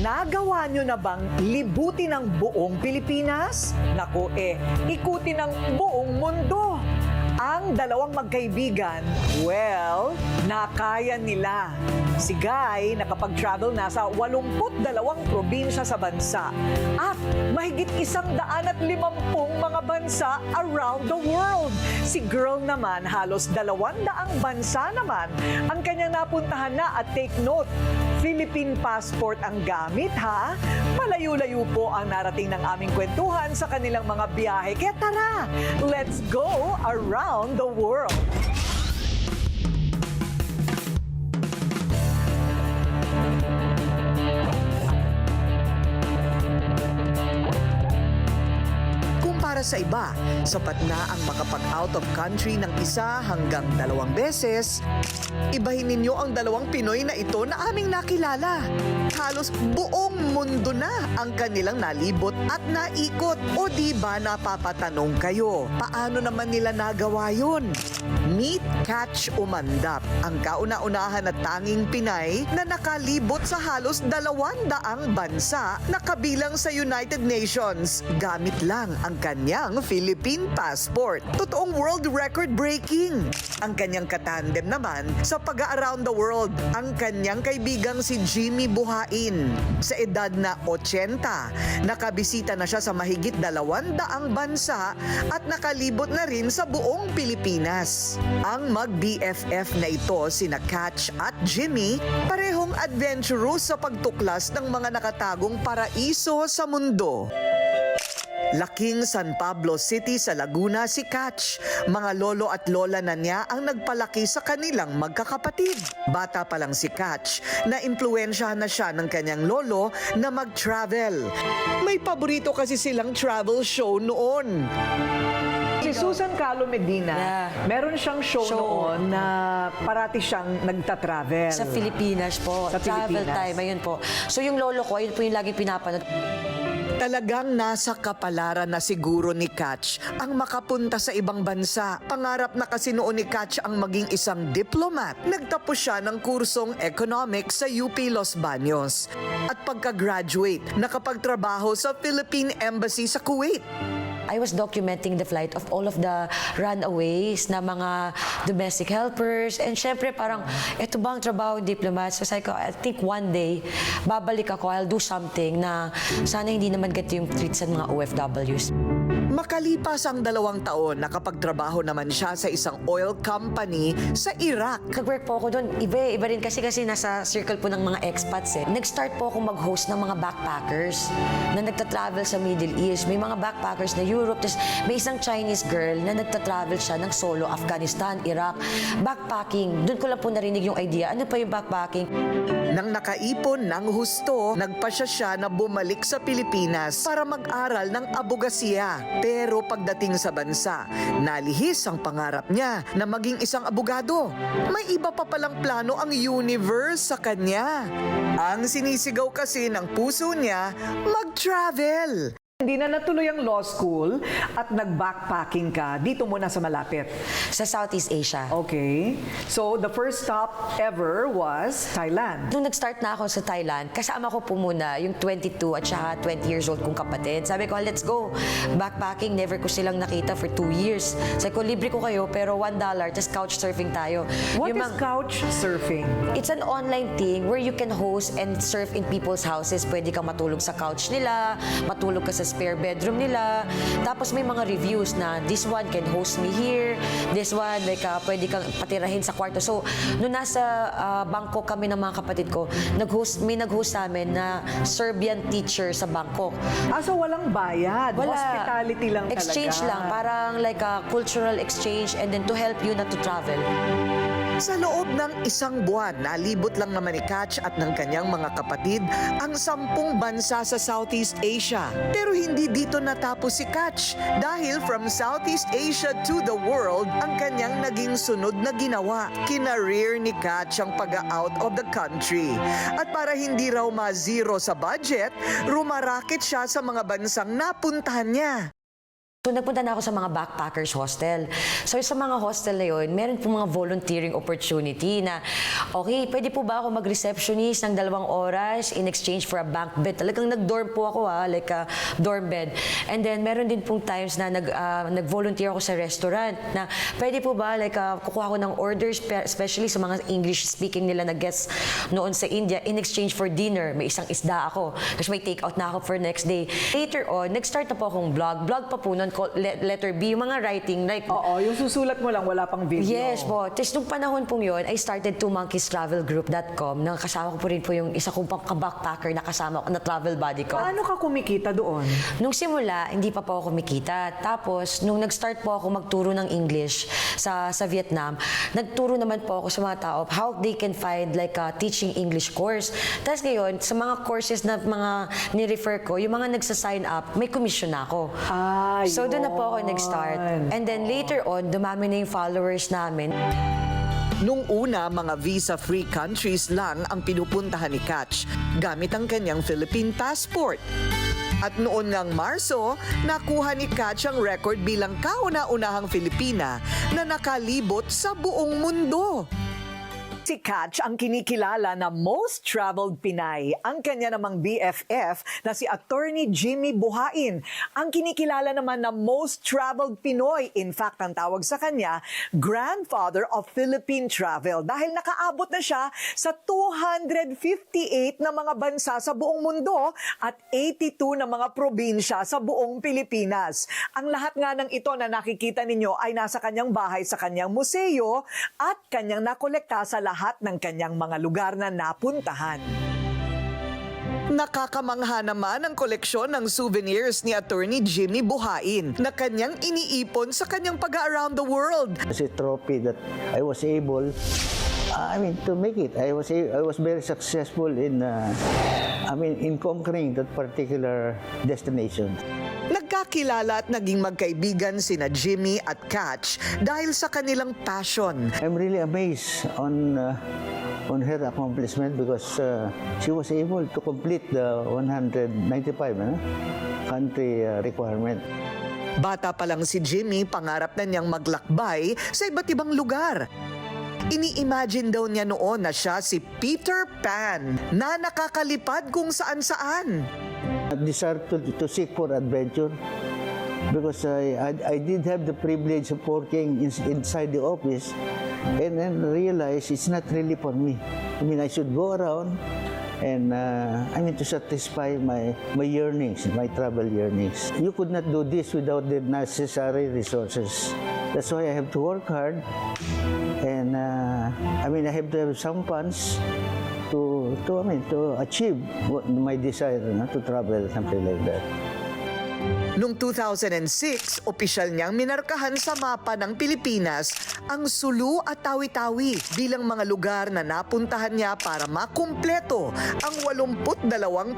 Nagawa nyo na bang libutin ang buong Pilipinas? Naku eh, ikutin ang buong mundo. Ang dalawang magkaibigan, well, nakaya nila. Si Guy nakapag-travel na sa 82 probinsya sa bansa at mahigit isang daan at limampung mga bansa around the world. Si Girl naman halos dalawang daang bansa naman ang kanyang napuntahan na at take note, Philippine passport ang gamit ha? Malayo-layo po ang narating ng aming kwentuhan sa kanilang mga biyahe. Kaya tara, let's go around the world. Kumpara sa iba, sapat na ang makapag-out of country ng isa hanggang dalawang beses. Ibahin ninyo ang dalawang Pinoy na ito na aming nakilala. Halos buong mundo na ang kanilang nalibot at naikot. O di ba napapatanong kayo, paano naman nila nagawa yun? Meet Catch Umandap, ang kauna-unahan at tanging Pinay na nakalibot sa halos dalawang daang bansa na kabilang sa United Nations gamit lang ang kanyang Philippine passport. Totoong world record breaking. Ang kanyang katandem naman sa pag-around the world, ang kanyang kaibigang si Jimmy Buhain. Sa edad na 80, nakabisita na siya sa mahigit dalawang daang bansa at nakalibot na rin sa buong Pilipinas. Ang mag-BFF na ito, sina Catch at Jimmy, parehong adventurous sa pagtuklas ng mga nakatagong paraiso sa mundo. Laking San Pablo City sa Laguna si Catch. Mga lolo at lola na niya ang nagpalaki sa kanilang magkakapatid. Bata pa lang si Catch na impluensyahan na siya ng kanyang lolo na mag-travel. May paborito kasi silang travel show noon. Si Susan Calo Medina, Yeah. meron siyang show, Show. noon na parati siyang nagta-travel. Sa Pilipinas po. Sa Travel Pilipinas. time, ayun po. So yung lolo ko, ayun po yung lagi pinapanood. Talagang nasa kapalaran na siguro ni Catch ang makapunta sa ibang bansa. Pangarap na kasi noon ni Catch ang maging isang diplomat. Nagtapos siya ng kursong economics sa UP Los Baños. At pagka-graduate, nakapagtrabaho sa Philippine Embassy sa Kuwait. I was documenting the flight of all of the runaways na mga domestic helpers. And syempre parang, eto ba ang trabaho ng diplomat? So I think one day, babalik ako, I'll do something na sana hindi naman ganito yung treat sa mga OFWs. Makalipas ang dalawang taon, nakapagtrabaho naman siya sa isang oil company sa Iraq. Nag-work po ako doon. Iba, iba rin kasi kasi nasa circle po ng mga expats eh. Nag-start po ako mag-host ng mga backpackers na nagta-travel sa Middle East. May mga backpackers na Europe. Tapos may isang Chinese girl na nagta-travel siya ng solo Afghanistan, Iraq. Backpacking. Doon ko lang po narinig yung idea. Ano pa yung backpacking? Nang nakaipon ng husto, nagpasya siya na bumalik sa Pilipinas para mag-aral ng abogasiya. Pero pagdating sa bansa, nalihis ang pangarap niya na maging isang abogado. May iba pa palang plano ang universe sa kanya. Ang sinisigaw kasi ng puso niya, mag-travel. Hindi na natuloy ang law school at nag-backpacking ka dito muna sa malapit. Sa Southeast Asia. Okay. So, the first stop ever was Thailand. Nung nag-start na ako sa Thailand, kasama ko po muna yung 22 at saka 20 years old kong kapatid. Sabi ko, let's go. Backpacking, never ko silang nakita for two years. Sabi ko, libre ko kayo, pero $1, just couch surfing tayo. What Yung is mga- couch surfing? It's an online thing where you can host and surf in people's houses. Pwede kang matulog sa couch nila, matulog ka sa spare bedroom nila. Tapos may mga reviews na this one can host me here, this one like uh, pwede kang patirahin sa kwarto. So, nung nasa uh, Bangkok kami ng mga kapatid ko, nag-host, may nag-host sa amin na Serbian teacher sa Bangkok. Ah, so walang bayad. Wala. Hospitality lang Exchange talaga. lang, parang like a cultural exchange and then to help you not to travel. Sa loob ng isang buwan, nalibot lang naman ni Catch at ng kanyang mga kapatid ang sampung bansa sa Southeast Asia. Pero hindi dito natapos si Catch dahil from Southeast Asia to the world ang kanyang naging sunod na ginawa. Kinareer ni Catch ang pag-out of the country. At para hindi raw ma-zero sa budget, rumarakit siya sa mga bansang napuntahan niya. So nagpunta na ako sa mga backpackers hostel. So sa mga hostel na yun, meron po mga volunteering opportunity na, okay, pwede po ba ako mag-receptionist ng dalawang oras in exchange for a bunk bed? Talagang nag-dorm po ako ha, like a dorm bed. And then meron din pong times na nag, ah, nag-volunteer ako sa restaurant na pwede po ba, like ah, kukuha ko ng orders, pe- especially sa mga English-speaking nila na guests noon sa India, in exchange for dinner. May isang isda ako. Tapos may take-out na ako for next day. Later on, nag-start na po akong vlog. Vlog pa po noon, le- letter B, yung mga writing, like, Oo, yung susulat mo lang, wala pang video. Yes po. Tapos nung panahon pong yun, I started twomonkeystravelgroup.com. Nakasama ko po rin po yung isa kong pang backpacker na kasama ko, na travel buddy ko. Paano ka kumikita doon? Nung simula, hindi pa po ako kumikita. Tapos, nung nag-start po ako magturo ng English sa sa Vietnam, nagturo naman po ako sa mga tao how they can find like a teaching English course. Tapos ngayon, sa mga courses na mga ni-refer ko, yung mga nagsa-sign up, may commission na ako. Ah, So doon na po ako nag-start. And then later on, dumami na yung followers namin. Nung una, mga visa-free countries lang ang pinupuntahan ni Catch gamit ang kanyang Philippine passport. At noon ngang Marso, nakuha ni Catch ang record bilang kauna-unahang Filipina na nakalibot sa buong mundo. Si Catch ang kinikilala na most traveled Pinay. Ang kanya namang BFF na si attorney Jimmy Buhain. Ang kinikilala naman na most traveled Pinoy. In fact, ang tawag sa kanya, grandfather of Philippine travel. Dahil nakaabot na siya sa 258 na mga bansa sa buong mundo at 82 na mga probinsya sa buong Pilipinas. Ang lahat nga ng ito na nakikita ninyo ay nasa kanyang bahay sa kanyang museo at kanyang nakolekta sa lahat ng kanyang mga lugar na napuntahan. Nakakamangha naman ang koleksyon ng souvenirs ni Attorney Jimmy Buhain na kanyang iniipon sa kanyang pag-around the world. It's a trophy that I was able, I mean, to make it. I was I was very successful in, uh, I mean, in conquering that particular destination. Nagkakilala at naging magkaibigan sina Jimmy at Catch dahil sa kanilang passion. I'm really amazed on uh, on her accomplishment because uh, she was able to complete the 195 ano, country uh, requirement. Bata pa lang si Jimmy, pangarap na niyang maglakbay sa iba't ibang lugar. Ini-imagine daw niya noon na siya si Peter Pan na nakakalipad kung saan-saan. I to, to seek for adventure because I, I, I did have the privilege of working in, inside the office and then realize it's not really for me. I mean, I should go around and uh, I mean to satisfy my, my yearnings, my travel yearnings. You could not do this without the necessary resources. That's why I have to work hard and uh, I mean I have to have some funds to I mean to achieve what my desire no, to travel something like that. Noong 2006, opisyal niyang minarkahan sa mapa ng Pilipinas ang Sulu at Tawi-Tawi bilang mga lugar na napuntahan niya para makumpleto ang 82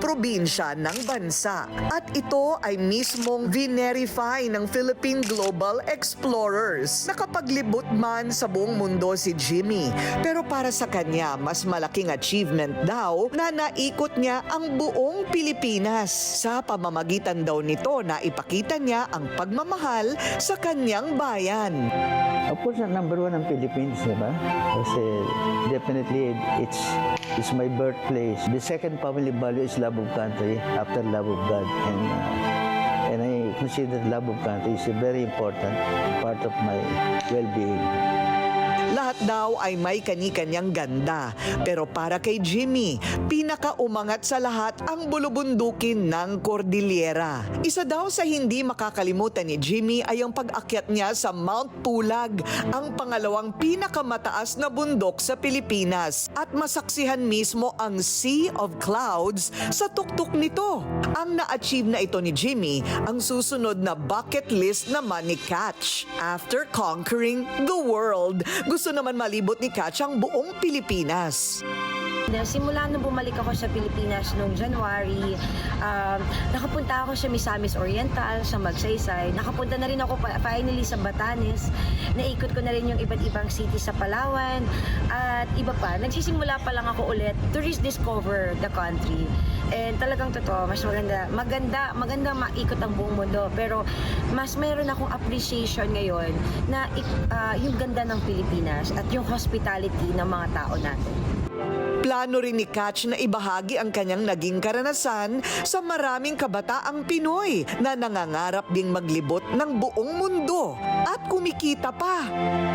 probinsya ng bansa. At ito ay mismong vinerify ng Philippine Global Explorers. Nakapaglibot man sa buong mundo si Jimmy, pero para sa kanya, mas malaking achievement daw na naikot niya ang buong Pilipinas. Sa pamamagitan daw nito na ipakita niya ang pagmamahal sa kanyang bayan. Of course, number one ang Philippines, di ba? Kasi definitely it's it's my birthplace. The second family value is love of country after love of God. And uh, and I consider love of country is a very important part of my well-being. Lahat daw ay may kani-kanyang ganda. Pero para kay Jimmy, pinakaumangat sa lahat ang bulubundukin ng Cordillera. Isa daw sa hindi makakalimutan ni Jimmy ay ang pag-akyat niya sa Mount Pulag, ang pangalawang pinakamataas na bundok sa Pilipinas. At masaksihan mismo ang Sea of Clouds sa tuktok nito. Ang na-achieve na ito ni Jimmy, ang susunod na bucket list naman ni Catch. After conquering the world, gusto naman malibot ni Catch ang buong Pilipinas. Pilipinas, simula nung bumalik ako sa Pilipinas noong January, um, nakapunta ako sa Misamis Oriental, sa Magsaysay. Nakapunta na rin ako finally sa Batanes. Naikot ko na rin yung iba't ibang city sa Palawan. At iba pa, nagsisimula pa lang ako ulit to rediscover the country. And talagang totoo, mas maganda, maganda, maganda maikot ang buong mundo. Pero mas meron akong appreciation ngayon na ah, yung ganda ng Pilipinas at yung hospitality ng mga tao natin. Plano rin ni Catch na ibahagi ang kanyang naging karanasan sa maraming kabataang Pinoy na nangangarap ding maglibot ng buong mundo at kumikita pa.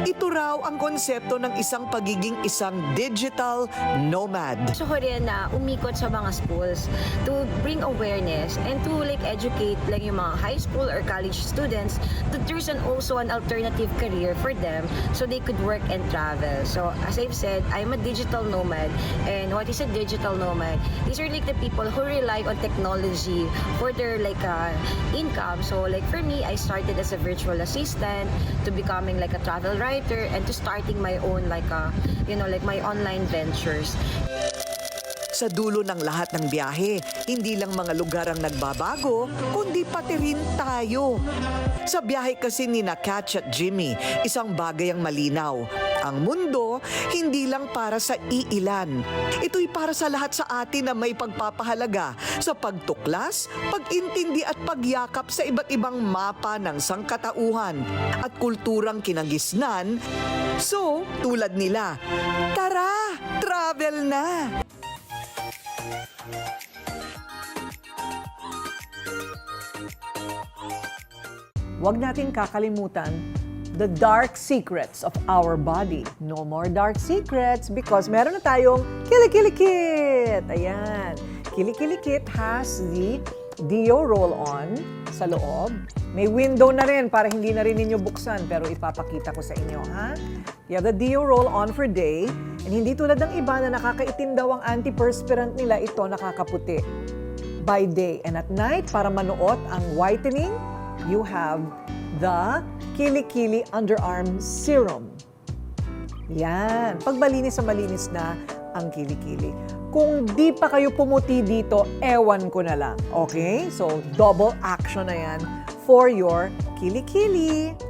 Ito raw ang konsepto ng isang pagiging isang digital nomad. Gusto ko rin na umikot sa mga schools to bring awareness and to like educate like yung mga high school or college students that there's an also an alternative career for them so they could work and travel. So as I've said, I'm a digital nomad and what is a digital nomad? These are like the people who rely on technology for their like uh, income. So like for me, I started as a virtual assistant to becoming like a travel writer and to starting my own like uh, you know like my online ventures. Sa dulo ng lahat ng biyahe, hindi lang mga lugar ang nagbabago, kundi pati rin tayo. Sa biyahe kasi ni na Catch at Jimmy, isang bagay ang malinaw. Ang mundo, hindi lang para sa iilan. Ito'y para sa lahat sa atin na may pagpapahalaga sa pagtuklas, pag-intindi at pagyakap sa iba't ibang mapa ng sangkatauhan at kulturang kinagisnan. So, tulad nila, tara, travel na! Huwag natin kakalimutan the dark secrets of our body. No more dark secrets because meron na tayong Kilikili-Kit. Ayan. Kilikili-Kit has the Dio roll-on sa loob. May window na rin para hindi na rin ninyo buksan pero ipapakita ko sa inyo, ha? You have the Dio roll-on for day and hindi tulad ng iba na nakakaitim daw ang antiperspirant nila, ito nakakaputi by day. And at night, para manuot ang whitening, you have the Kili-Kili Underarm Serum. Yan. Pag malinis sa malinis na ang kilikili. Kung di pa kayo pumuti dito, ewan ko na lang. Okay? So, double action na yan for your kilikili.